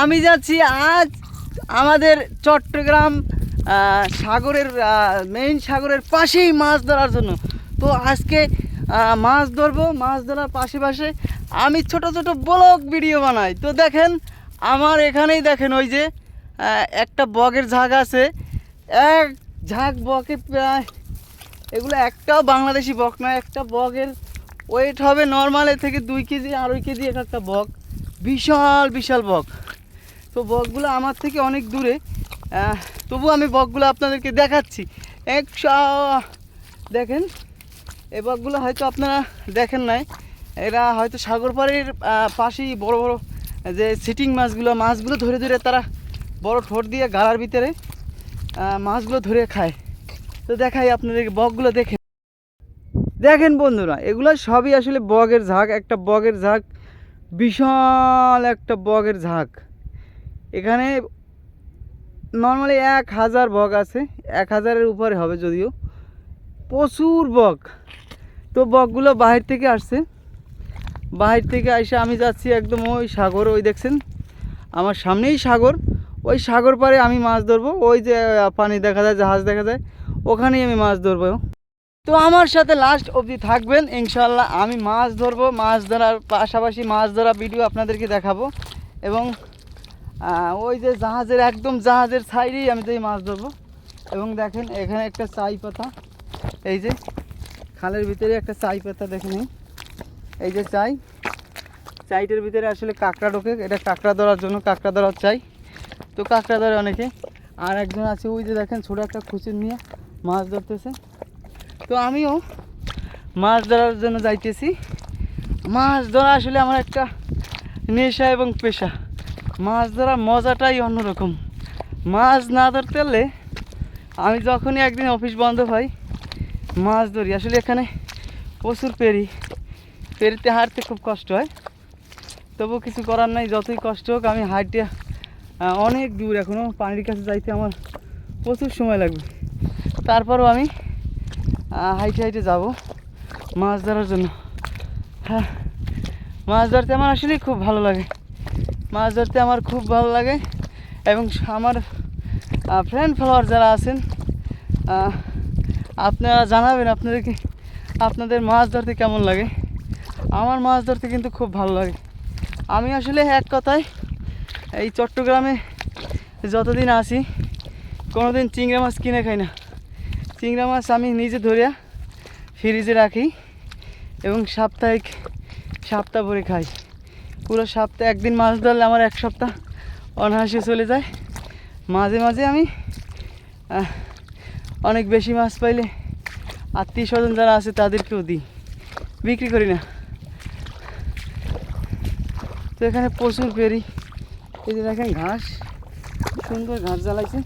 আমি যাচ্ছি আজ আমাদের চট্টগ্রাম সাগরের মেইন সাগরের পাশেই মাছ ধরার জন্য। তো আজকে মাছ ধরবো, মাছ ধরার পাশে পাশে আমি ছোট ছোট ব্লগ ভিডিও বানাই। তো দেখেন, আমার এখানেই দেখেন ওই যে একটা বগের ঝাঁক আছে। এক ঝাঁক বকে প্রায়, এগুলো একটাও বাংলাদেশি বক নয়, একটা বগের ওয়েট হবে নর্মাল এর থেকে দুই কেজি আড়াই কেজি এক একটা বক। বিশাল বিশাল বক। তো বকগুলো আমার থেকে অনেক দূরে। তবু আমি বকগুলো আপনাদেরকে দেখাচ্ছি। একশো দেখেন এই বকগুলো হয়তো আপনারা দেখেন নাই। এরা হয়তো সাগর পাড়ের পাশেই বড় বড় যে সিটিং মাছগুলো মাছগুলো ধরে ধরে তারা বড় ঠোঁট দিয়ে গালার ভিতরে মাছগুলো ধরে খায়। তো দেখাই আপনাদেরকে বকগুলো দেখেন। দেখেন বন্ধুরা, এগুলো সবই আসলে বগের ঝাঁক, একটা বগের ঝাঁক, বিশাল একটা বগের ঝাঁক। এখানে নর্মালি এক হাজার বক আছে, এক হাজারের উপরে হবে যদিও। প্রচুর বক। তো বকগুলো বাহির থেকে আসছে। বাহির থেকে এসে আমি যাচ্ছি একদম ওই সাগর, ওই দেখছেন? আমার সামনেই সাগর। ওই সাগর পাড়ে আমি মাছ ধরবো। ওই যে পানি দেখা যায়, জাহাজ দেখা যায়, ওখানেই আমি মাছ ধরবো। তো আমার সাথে লাস্ট অবধি থাকবেন। ইনশাল্লাহ আমি মাছ ধরবো। মাছ ধরার পাশাপাশি মাছ ধরা ভিডিও আপনাদেরকে দেখাবো। এবং ওই যে জাহাজের, একদম জাহাজের সাইডেই আমি যেই মাছ ধরবো। এবং দেখেন, এখানে একটা চাই পাতা। এই যে, খালের ভিতরে একটা চাই পাতা দেখে নিন। এই যে চাই, চাইটার ভিতরে আসলে কাঁকড়া ঢোকে। এটা কাঁকড়া ধরার জন্য, কাঁকড়া ধরার চাই। তো কাঁকড়া ধরে অনেকে। আর একজন আছে, ওই যে দেখেন, ছোটো একটা খুচুর নিয়ে মাছ ধরতেছে। তো আমিও মাছ ধরার জন্য যাইতেছি। মাছ ধরা আসলে আমার একটা নেশা এবং পেশা। মাছ ধরার মজাটাই অন্যরকম মাছ না ধরতে পারলে আমি যখনই একদিন অফিস বন্ধ হয়, মাছ ধরি। আসলে এখানে প্রচুর পেরি পেরিতে হাঁটতে খুব কষ্ট হয়। তবু কিছু করার নাই, যতই কষ্ট হোক, আমি হাঁটতে অনেক দূর এখনও পানির কাছে যাইতে আমার প্রচুর সময় লাগবে। তারপরও আমি হাইটে হাইটে যাব মাছ ধরার জন্য। হ্যাঁ মাছ ধরতে আমার আসলেই খুব ভালো লাগে। মাছ ধরতে আমার খুব ভালো লাগে এবং আমার ফ্রেন্ড ফলোয়ার যারা আছেন আপনারা জানাবেন আপনাদেরকে আপনাদের মাছ ধরতে কেমন লাগে। আমার মাছ ধরতে কিন্তু খুব ভালো লাগে। আমি আসলে এক কথায় এই চট্টগ্রামে যতদিন আসি কোনোদিন চিংড়া মাছ কিনে খাই না। চিংড়া মাছ আমি নিজে ধরিয়া ফ্রিজে রাখি এবং সাপ্তাহিক, সপ্তাহ ভরে খাই। পুরো সপ্তাহে একদিন মাছ ধরলে আমার এক সপ্তাহ অনায়াসে চলে যায়। মাঝে মাঝে আমি অনেক বেশি মাছ পাইলে আত্মীয় স্বজন যারা আছে তাদেরকেও দিই। বিক্রি করি না। তো এখানে প্রচুর পেরি এই যে দেখেন ঘাস, সুন্দর ঘাস জ্বালাইছে।